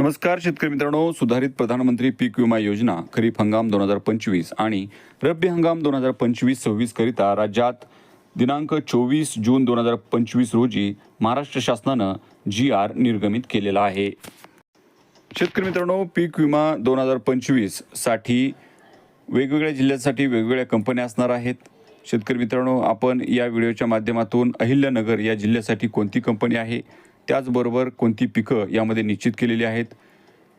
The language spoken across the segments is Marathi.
नमस्कार शेतकरी मित्रांनो. सुधारित प्रधानमंत्री पीक विमा योजना खरीप हंगाम दोन हजार पंचवीस आणि रब्बी हंगाम दोन हजार पंचवीस सव्वीस करिता राज्यात दिनांक चोवीस जून दोन हजार पंचवीस रोजी महाराष्ट्र शासनानं जी आर निर्गमित केलेला आहे. शेतकरी मित्रांनो पीक विमा दोन हजार पंचवीससाठी वेगवेगळ्या जिल्ह्यासाठी वेगवेगळ्या कंपन्या असणार आहेत. शेतकरी मित्रांनो आपण या व्हिडिओच्या माध्यमातून अहिल्यानगर या जिल्ह्यासाठी कोणती कंपनी आहे? त्याचबरोबर कोणती पिकं यामध्ये निश्चित केलेली आहेत?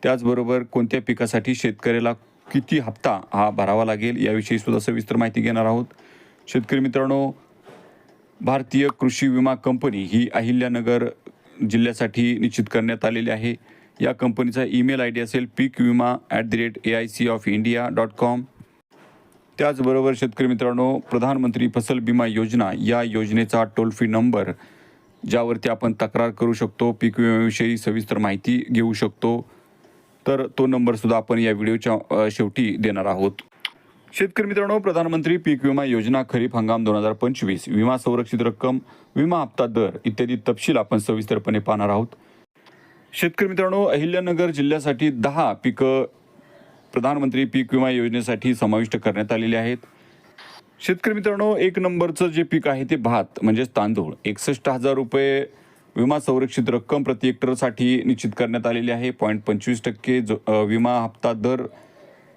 त्याचबरोबर कोणत्या पिकासाठी शेतकऱ्याला किती हप्ता हा भरावा लागेल? याविषयी सुद्धा सविस्तर माहिती घेणार आहोत. शेतकरी मित्रांनो भारतीय कृषी विमा कंपनी ही अहिल्यानगर जिल्ह्यासाठी निश्चित करण्यात आलेली आहे. या कंपनीचा ईमेल आय डी असेल पीक विमा at the rate A I C of India dot com. त्याचबरोबर शेतकरी मित्रांनो प्रधानमंत्री फसल विमा योजना या योजनेचा टोल फ्री नंबर ज्यावरती आपण तक्रार करू शकतो पीक विम्याविषयी सविस्तर माहिती घेऊ शकतो तर तो नंबरसुद्धा आपण या व्हिडिओच्या शेवटी देणार आहोत. शेतकरी मित्रांनो प्रधानमंत्री पीक विमा योजना खरीप हंगाम दोन हजार पंचवीस विमा संरक्षित रक्कम विमा हप्ता दर इत्यादी तपशील आपण सविस्तरपणे पाहणार आहोत. शेतकरी मित्रांनो अहिल्यानगर जिल्ह्यासाठी दहा पिकं प्रधानमंत्री पीक विमा योजनेसाठी समाविष्ट करण्यात आलेली आहेत. शेतकरी मित्रांनो एक नंबरचं जे पीक आहे ते भात म्हणजेच तांदूळ. एकसष्ट हजार रुपये विमा संरक्षित रक्कम प्रति हेक्टरसाठी निश्चित करण्यात आलेली आहे. पॉईंट पंचवीस टक्के जो विमा हप्ता दर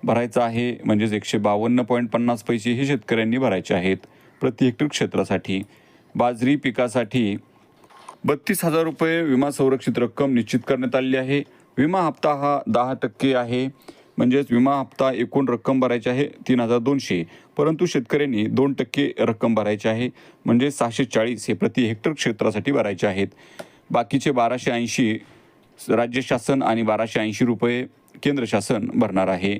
भरायचा आहे म्हणजेच एकशे बावन्न पॉईंट पन्नास पैसे हे शेतकऱ्यांनी भरायचे आहेत प्रति हेक्टर क्षेत्रासाठी. बाजरी पिकासाठी बत्तीस हजार रुपये विमा संरक्षित रक्कम निश्चित करण्यात आलेली आहे. विमा हप्ता हा दहा टक्के आहे. म्हणजेच विमा हप्ता एकूण रक्कम भरायची आहे तीन हजार दोनशे. परंतु शेतकऱ्यांनी दोन टक्के रक्कम भरायची आहे म्हणजे सहाशे चाळीस हे प्रति हेक्टर क्षेत्रासाठी भरायचे आहेत. बाकीचे बाराशे ऐंशी राज्य शासन आणि बाराशे ऐंशी रुपये केंद्र शासन भरणार आहे.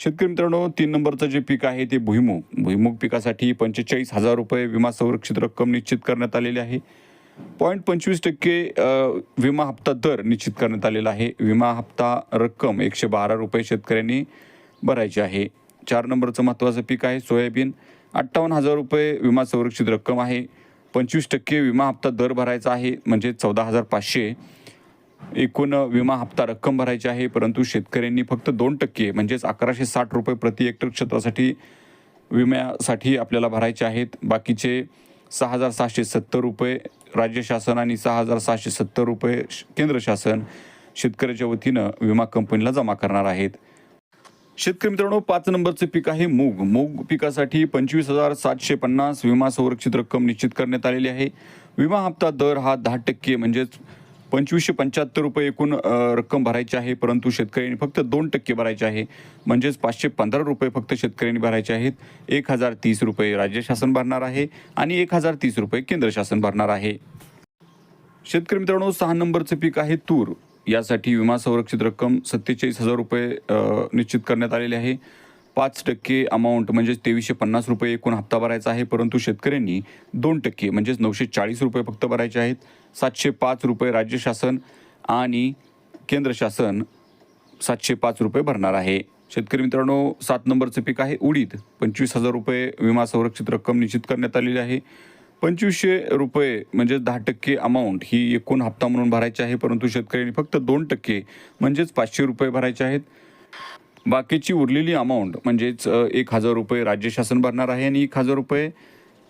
शेतकरी मित्रांनो तीन नंबरचं जे पीक आहे ते भुईमुग. भुईमुग पिकासाठी पंचेचाळीस हजार रुपये विमा संरक्षित रक्कम निश्चित करण्यात आलेली आहे. पॉईंट पंचवीस टक्के विमा हप्ता दर निश्चित करण्यात आलेला आहे. विमा हप्ता रक्कम एकशे बारा रुपये शेतकऱ्यांनी भरायची आहे. चार नंबरचं महत्त्वाचं पीक आहे सोयाबीन. अठ्ठावन्न हजार रुपये विमा संरक्षित रक्कम आहे. पंचवीस टक्के विमा हप्ता दर भरायचा आहे म्हणजे चौदा हजार पाचशे. एकूण विमा हप्ता रक्कम भरायची आहे परंतु शेतकऱ्यांनी फक्त दोन टक्के म्हणजेच अकराशे साठ रुपये प्रति हेक्टर क्षेत्रासाठी विम्यासाठी आपल्याला भरायचे आहेत. बाकीचे सहा हजार सहाशे सत्तर रुपये राज्य शासन आणि सहा हजार सहाशे सत्तर रुपये केंद्र शासन शेतकऱ्याच्या वतीनं विमा कंपनीला जमा करणार आहेत. शेतकरी मित्रांनो पाच नंबरचं पीक आहे मूग. मूग पिकासाठी पंचवीस हजार सातशे पन्नास विमा संरक्षित रक्कम निश्चित करण्यात आलेली आहे. विमा हप्ता दर हा दहा टक्के म्हणजेच पंचवीसशे पंच्याहत्तर रुपये एकूण रक्कम भरायची आहे. परंतु शेतकऱ्यांनी फक्त दोन टक्के भरायचे आहे. म्हणजेच पाचशे पंधरा रुपये फक्त शेतकऱ्यांनी भरायचे आहेत. एक हजार तीस रुपये राज्य शासन भरणार आहे आणि एक हजार तीस रुपये केंद्र शासन भरणार आहे. शेतकरी मित्रांनो सहा नंबरचं पीक आहे तूर. यासाठी विमा संरक्षित रक्कम सत्तेचाळीस हजार रुपये निश्चित करण्यात आलेले आहे. पाच टक्के अमाऊंट म्हणजेच तेवीसशे पन्नास रुपये एकूण हप्ता भरायचा आहे. परंतु शेतकऱ्यांनी दोन टक्के म्हणजेच नऊशे चाळीस रुपये फक्त भरायचे आहेत. सातशे पाच रुपये राज्य शासन आणि केंद्र शासन सातशे पाच रुपये भरणार आहे. शेतकरी मित्रांनो सात नंबरचं पीक आहे उडीद. पंचवीस हजार रुपये विमा संरक्षित रक्कम निश्चित करण्यात आलेली आहे. पंचवीसशे रुपये म्हणजेच दहा टक्के अमाऊंट ही एकूण हप्ता म्हणून भरायची आहे. परंतु शेतकऱ्यांनी फक्त दोन टक्के म्हणजेच पाचशे रुपये भरायचे आहेत. बाकीची उरलेली अमाऊंट म्हणजेच एक हजार रुपये राज्य शासन भरणार आहे आणि एक हजार रुपये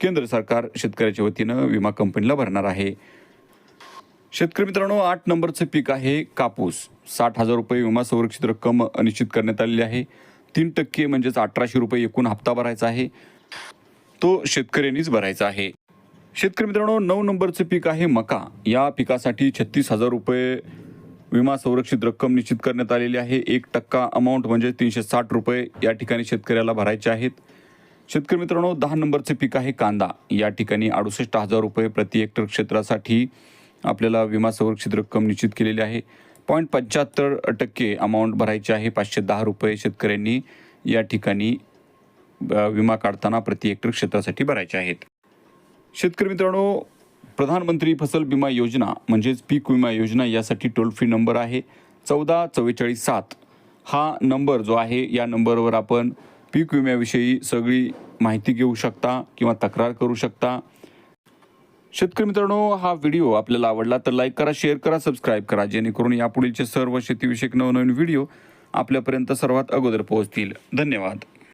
केंद्र सरकार शेतकऱ्याच्या वतीनं विमा कंपनीला भरणार आहे. शेतकरी मित्रांनो आठ नंबरचं पीक आहे कापूस. साठ हजार रुपये विमा संरक्षित रक्कम निश्चित करण्यात आलेली आहे. तीन टक्के म्हणजेच अठराशे रुपये एकूण हप्ता भरायचा आहे. तो शेतकऱ्यांनीच भरायचा आहे. शेतकरी मित्रांनो नऊ नंबरचं पीक आहे मका. या पिकासाठी छत्तीस हजार रुपये विमा संरक्षित रक्कम निश्चित करण्यात आलेली आहे. एक टक्का अमाऊंट म्हणजे तीनशे साठ रुपये या ठिकाणी शेतकऱ्याला भरायचे आहेत. शेतकरी मित्रांनो दहा नंबरचे पीक आहे कांदा. या ठिकाणी अडुसष्ट हजार रुपये प्रति हेक्टर क्षेत्रासाठी आपल्याला विमा संरक्षित रक्कम निश्चित केलेली आहे. पॉईंट पंच्याहत्तर टक्के अमाऊंट भरायची आहे. पाचशे दहा रुपये शेतकऱ्यांनी या ठिकाणी विमा काढताना प्रति हेक्टर क्षेत्रासाठी भरायचे आहेत. शेतकरी मित्रांनो प्रधानमंत्री फसल विमा योजना म्हणजेच पीक विमा योजना यासाठी टोल फ्री नंबर आहे चौदा चव्वेचाळीस सात. हा नंबर जो आहे या नंबरवर आपण पीक विम्याविषयी सगळी माहिती घेऊ शकता किंवा तक्रार करू शकता. शेतकरी मित्रांनो हा व्हिडिओ आपल्याला आवडला तर लाईक करा शेअर करा सबस्क्राईब करा जेणेकरून यापुढीलचे सर्व शेतीविषयक नवनवीन व्हिडिओ आपल्यापर्यंत सर्वात अगोदर पोहोचतील. धन्यवाद.